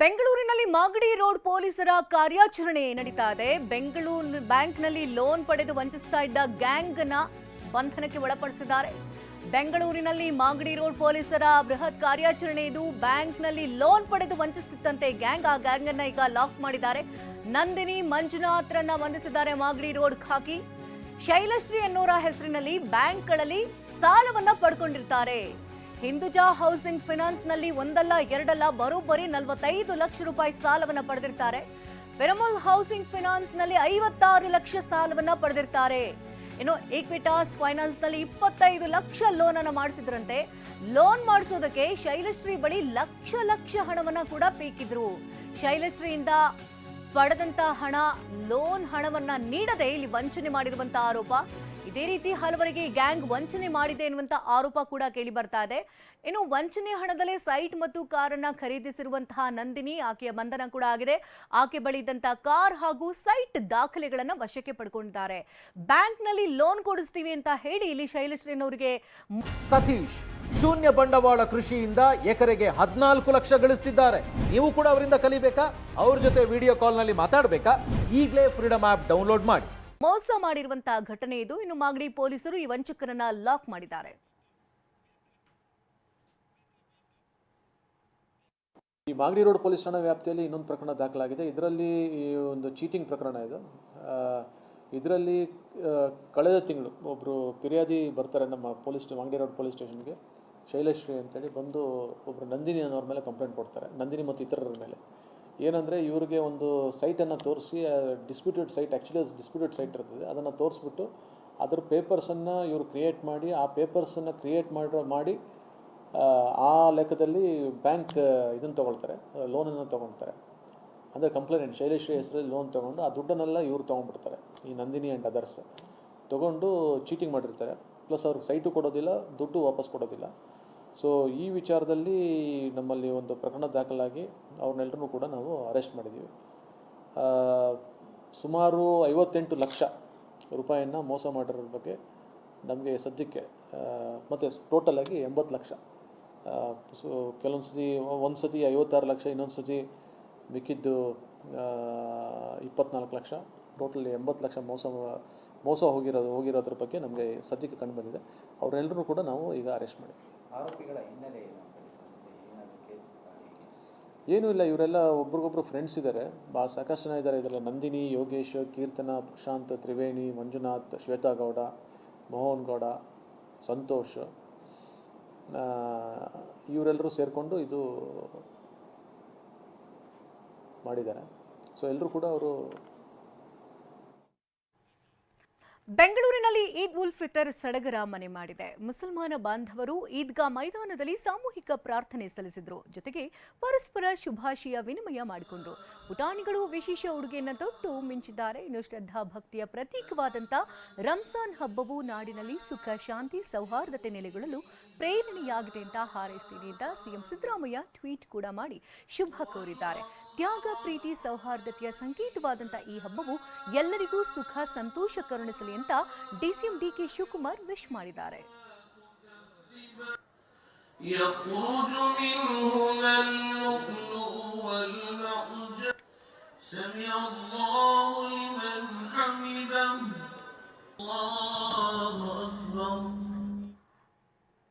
ಬೆಂಗಳೂರಿನಲ್ಲಿ ಮಾಗಡಿ ರೋಡ್ ಪೊಲೀಸರ ಕಾರ್ಯಾಚರಣೆ ನಡೀತಾ ಇದೆ. ಬೆಂಗಳೂರು ಬ್ಯಾಂಕ್ನಲ್ಲಿ ಲೋನ್ ಪಡೆದು ವಂಚಿಸ್ತಾ ಇದ್ದ ಗ್ಯಾಂಗ್ನ ಬಂಧನಕ್ಕೆ ಒಳಪಡಿಸಿದ್ದಾರೆ. ಬೆಂಗಳೂರಿನಲ್ಲಿ ಮಾಗಡಿ ರೋಡ್ ಪೊಲೀಸರ ಬೃಹತ್ ಕಾರ್ಯಾಚರಣೆ ಇದು. ಬ್ಯಾಂಕ್ನಲ್ಲಿ ಲೋನ್ ಪಡೆದು ವಂಚಿಸುತ್ತಿದ್ದಂತೆ ಗ್ಯಾಂಗ್ ಆ ಗ್ಯಾಂಗ್ ಅನ್ನ ಈಗ ಲಾಕ್ ಮಾಡಿದ್ದಾರೆ. ನಂದಿನಿ, ಮಂಜುನಾಥ್ರನ್ನ ಬಂಧಿಸಿದ್ದಾರೆ ಮಾಗಡಿ ರೋಡ್ ಖಾಕಿ. ಶೈಲಶ್ರೀ ಅನ್ನೋರ ಹೆಸರಿನಲ್ಲಿ ಬ್ಯಾಂಕ್ಗಳಲ್ಲಿ ಸಾಲವನ್ನ ಪಡ್ಕೊಂಡಿರ್ತಾರೆ. ಹಿಂದುಜಾ ಹೌಸಿಂಗ್ ಫಿನಾನ್ಸ್ನಲ್ಲಿ ಒಂದಲ್ಲ, ಎರಡಲ್ಲ, ಬರೋಬ್ಬರಿ ನಲವತ್ತೈದು ಲಕ್ಷ ರೂಪಾಯಿ ಸಾಲವನ್ನ ಪಡೆದಿರ್ತಾರೆ. ಪೆರಮಲ್ ಹೌಸಿಂಗ್ ಫಿನಾನ್ಸ್ನಲ್ಲಿ ಐವತ್ತಾರು ಲಕ್ಷ ಸಾಲವನ್ನ ಪಡೆದಿರ್ತಾರೆ. ಇನ್ನು ಈಕ್ವಿಟಾಸ್ ಫೈನಾನ್ಸ್ನಲ್ಲಿ ಇಪ್ಪತ್ತೈದು ಲಕ್ಷ ಲೋನ್ ಅನ್ನು ಮಾಡಿಸಿದ್ರಂತೆ. ಲೋನ್ ಮಾಡಿಸೋದಕ್ಕೆ ಶೈಲಶ್ರೀ ಬಳಿ ಲಕ್ಷ ಲಕ್ಷ ಹಣವನ್ನ ಕೂಡ ಪೀಕಿದ್ರು. ಶೈಲಶ್ರೀಯಿಂದ ಪಡೆದಂತ ಹಣ, ಲೋನ್ ಹಣವನ್ನ ನೀಡದೆ ಇಲ್ಲಿ ವಂಚನೆ ಮಾಡಿರುವಂತಹ ಆರೋಪ. ಇದೇ ರೀತಿ ಹಲವರಿಗೆ ಗ್ಯಾಂಗ್ ವಂಚನೆ ಮಾಡಿದೆ ಎನ್ನುವಂತ ಆರೋಪ ಕೂಡ ಕೇಳಿ ಬರ್ತಾ ಇದೆ. ಇನ್ನು ವಂಚನೆ ಹಣದಲ್ಲೇ ಸೈಟ್ ಮತ್ತು ಕಾರನ್ನ ಖರೀದಿಸಿರುವಂತಹ ನಂದಿನಿ, ಆಕೆಯ ಬಂಧನ ಕೂಡ ಆಗಿದೆ. ಆಕೆ ಬಳಿ ಇದ್ದಂತಹ ಕಾರ್ ಹಾಗೂ ಸೈಟ್ ದಾಖಲೆಗಳನ್ನ ವಶಕ್ಕೆ ಪಡ್ಕೊಂಡಿದ್ದಾರೆ. ಬ್ಯಾಂಕ್ನಲ್ಲಿ ಲೋನ್ ಕೊಡಿಸ್ತೀವಿ ಅಂತ ಹೇಳಿ ಇಲ್ಲಿ ಶೈಲಶ್ರೀನವರಿಗೆ ಸತೀಶ್ ಶೂನ್ಯ ಬಂಡವಾಳ ಕೃಷಿಯಿಂದ ಎಕರೆಗೆ ಹದಿನಾಲ್ಕು ಲಕ್ಷ ಗಳಿಸ್ತಿದ್ದಾರೆ. ನೀವು ಕೂಡ ಅವರಿಂದ ಕಲಿಬೇಕಾ? ಅವ್ರ ಜೊತೆ ವಿಡಿಯೋ ಕಾಲ್ನಲ್ಲಿ ಮಾತಾಡಬೇಕಾ? ಈಗಲೇ ಫ್ರೀಡಮ್ ಆ್ಯಪ್ ಡೌನ್ಲೋಡ್ ಮಾಡಿ. ಮೋಸ ಮಾಡಿರುವಂತಹ ಘಟನೆ ಇದು. ಇನ್ನು ಮಾಗಡಿ ಪೊಲೀಸರು ಈ ವಂಚಕರನ್ನ ಲಾಕ್ ಮಾಡಿದ್ದಾರೆ. ಈ ಮಾಗಡಿ ರೋಡ್ ಪೊಲೀಸ್ ಠಾಣಾ ವ್ಯಾಪ್ತಿಯಲ್ಲಿ ಇನ್ನೊಂದು ಪ್ರಕರಣ ದಾಖಲಾಗಿದೆ. ಇದರಲ್ಲಿ ಈ ಒಂದು ಚೀಟಿಂಗ್ ಪ್ರಕರಣ ಇದು. ಇದರಲ್ಲಿ ಕಳೆದ ತಿಂಗಳು ಒಬ್ಬರು ಫಿರ್ಯಾದಿ ಬರ್ತಾರೆ ನಮ್ಮ ಪೊಲೀಸ್ ಮಾಗಡಿ ರೋಡ್ ಪೊಲೀಸ್ ಸ್ಟೇಷನ್ಗೆ. ಶೈಲಶ್ರೀ ಅಂತೇಳಿ ಬಂದು ಒಬ್ಬರು ನಂದಿನಿ ಅನ್ನೋರ ಮೇಲೆ ಕಂಪ್ಲೇಂಟ್ ಕೊಡ್ತಾರೆ. ನಂದಿನಿ ಮತ್ತು ಇತರರ ಮೇಲೆ. ಏನಂದರೆ ಇವ್ರಿಗೆ ಒಂದು ಸೈಟನ್ನು ತೋರಿಸಿ ಡಿಸ್ಪ್ಯೂಟೆಡ್ ಸೈಟ್ ಆ್ಯಕ್ಚುಲಿ ಅದು ಡಿಸ್ಪ್ಯೂಟೆಡ್ ಸೈಟ್ ಇರ್ತದೆ. ಅದನ್ನು ತೋರಿಸ್ಬಿಟ್ಟು ಅದ್ರ ಪೇಪರ್ಸನ್ನು ಇವರು ಕ್ರಿಯೇಟ್ ಮಾಡಿ ಆ ಪೇಪರ್ಸನ್ನು ಕ್ರಿಯೇಟ್ ಮಾಡಿರೋ ಮಾಡಿ ಆ, ಲೆಕ್ಕದಲ್ಲಿ ಬ್ಯಾಂಕ್ ಇದನ್ನು ತೊಗೊಳ್ತಾರೆ. ಲೋನನ್ನು ತೊಗೊಳ್ತಾರೆ. ಅಂದರೆ ಕಂಪ್ಲೇಂಟ್ ಶೈಲೇಶ್ವರಿ ಹೆಸರಲ್ಲಿ ಲೋನ್ ತೊಗೊಂಡು ಆ ದುಡ್ಡನ್ನೆಲ್ಲ ಇವ್ರು ತೊಗೊಂಡ್ಬಿಡ್ತಾರೆ. ಈ ನಂದಿನಿ ಆ್ಯಂಡ್ ಅದರ್ಸ್ ತೊಗೊಂಡು ಚೀಟಿಂಗ್ ಮಾಡಿರ್ತಾರೆ. ಪ್ಲಸ್ ಅವ್ರಿಗೆ ಸೈಟು ಕೊಡೋದಿಲ್ಲ ದುಡ್ಡು ವಾಪಸ್ ಕೊಡೋದಿಲ್ಲ. ಸೊ ಈ ವಿಚಾರದಲ್ಲಿ ನಮ್ಮಲ್ಲಿ ಒಂದು ಪ್ರಕರಣ ದಾಖಲಾಗಿ ಅವ್ರನ್ನೆಲ್ಲರೂ ಕೂಡ ನಾವು ಅರೆಸ್ಟ್ ಮಾಡಿದ್ದೀವಿ. ಸುಮಾರು ಐವತ್ತೆಂಟು ಲಕ್ಷ ರೂಪಾಯಿಯನ್ನು ಮೋಸ ಮಾಡಿರೋದ್ರ ಬಗ್ಗೆ ನಮಗೆ ಸದ್ಯಕ್ಕೆ ಮತ್ತು ಟೋಟಲಾಗಿ ಎಂಬತ್ತು ಲಕ್ಷ. ಸೊ ಕೆಲವೊಂದು ಸತಿ ಒಂದು ಸತಿ ಐವತ್ತಾರು ಲಕ್ಷ ಇನ್ನೊಂದು ಸತಿ ಮಿಕ್ಕಿದ್ದು ಇಪ್ಪತ್ನಾಲ್ಕು ಲಕ್ಷ. ಟೋಟಲ್ ಎಂಬತ್ತು ಲಕ್ಷ ಮೋಸ ಮೋಸ ಹೋಗಿರೋದು ಹೋಗಿರೋದ್ರ ಬಗ್ಗೆ ನಮಗೆ ಸದ್ಯಕ್ಕೆ ಕಂಡು ಬಂದಿದೆ. ಅವರೆಲ್ಲರೂ ಕೂಡ ನಾವು ಈಗ ಅರೆಸ್ಟ್ ಮಾಡಿದ್ವಿ ಏನು ಇಲ್ಲ, ಇವರೆಲ್ಲ ಒಬ್ರಿಗೊಬ್ರು ಫ್ರೆಂಡ್ಸ್ ಇದ್ದಾರೆ ಬಾ, ಸಾಕಷ್ಟು ಜನ ಇದ್ದಾರೆ ಇದರಲ್ಲಿ ನಂದಿನಿ, ಯೋಗೇಶ್, ಕೀರ್ತನ, ಪ್ರಶಾಂತ್, ತ್ರಿವೇಣಿ, ಮಂಜುನಾಥ್, ಶ್ವೇತಾ ಗೌಡ, ಮೋಹನ್ ಗೌಡ, ಸಂತೋಷ್ ಇವರೆಲ್ಲರೂ ಸೇರಿಕೊಂಡು ಇದು ಮಾಡಿದ್ದಾರೆ. ಸೊ ಎಲ್ಲರೂ ಕೂಡ ಅವರು ಬೆಂಗಳೂರಿನಲ್ಲಿ ಈದ್ ಉಲ್ ಫಿತರ್ ಸಡಗರ ಮನೆ ಮಾಡಿದೆ. ಮುಸಲ್ಮಾನ ಬಾಂಧವರು ಈದ್ಗಾ ಮೈದಾನದಲ್ಲಿ ಸಾಮೂಹಿಕ ಪ್ರಾರ್ಥನೆ ಸಲ್ಲಿಸಿದ್ರು. ಜೊತೆಗೆ ಪರಸ್ಪರ ಶುಭಾಶಯ ವಿನಿಮಯ ಮಾಡಿಕೊಂಡ್ರು. ಪುಟಾಣಿಗಳು ವಿಶೇಷ ಉಡುಗೆಯನ್ನು ತೊಟ್ಟು ಮಿಂಚಿದ್ದಾರೆ. ಇನ್ನು ಶ್ರದ್ಧಾ ಭಕ್ತಿಯ ಪ್ರತೀಕವಾದಂಥ ರಂಜಾನ್ ಹಬ್ಬವು ನಾಡಿನಲ್ಲಿ ಸುಖ, ಶಾಂತಿ, ಸೌಹಾರ್ದತೆ ನೆಲೆಗೊಳ್ಳಲು ಪ್ರೇರಣೆಯಾಗಿದೆ ಅಂತ ಹಾರೈಸ್ತೀನಿ ಅಂತ ಸಿಎಂ ಸಿದ್ದರಾಮಯ್ಯ ಟ್ವೀಟ್ ಕೂಡ ಮಾಡಿ ಶುಭ ಕೋರಿದ್ದಾರೆ. ತ್ಯಾಗ ಪ್ರೀತಿ ಸೌಹಾರ್ದತೆಯ ಸಂಕೇತವಾದಂಥ ಈ ಹಬ್ಬವು ಎಲ್ಲರಿಗೂ ಸುಖ ಸಂತೋಷ ಕರುಣಿಸಲಿ ಅಂತ ಡಿಸಿಎಂ ಡಿಕೆ ಶಿವಕುಮಾರ್ ವಿಶ್ ಮಾಡಿದ್ದಾರೆ يخرج منهما اللؤلؤ والمرجان سمع الله لمن حمده الله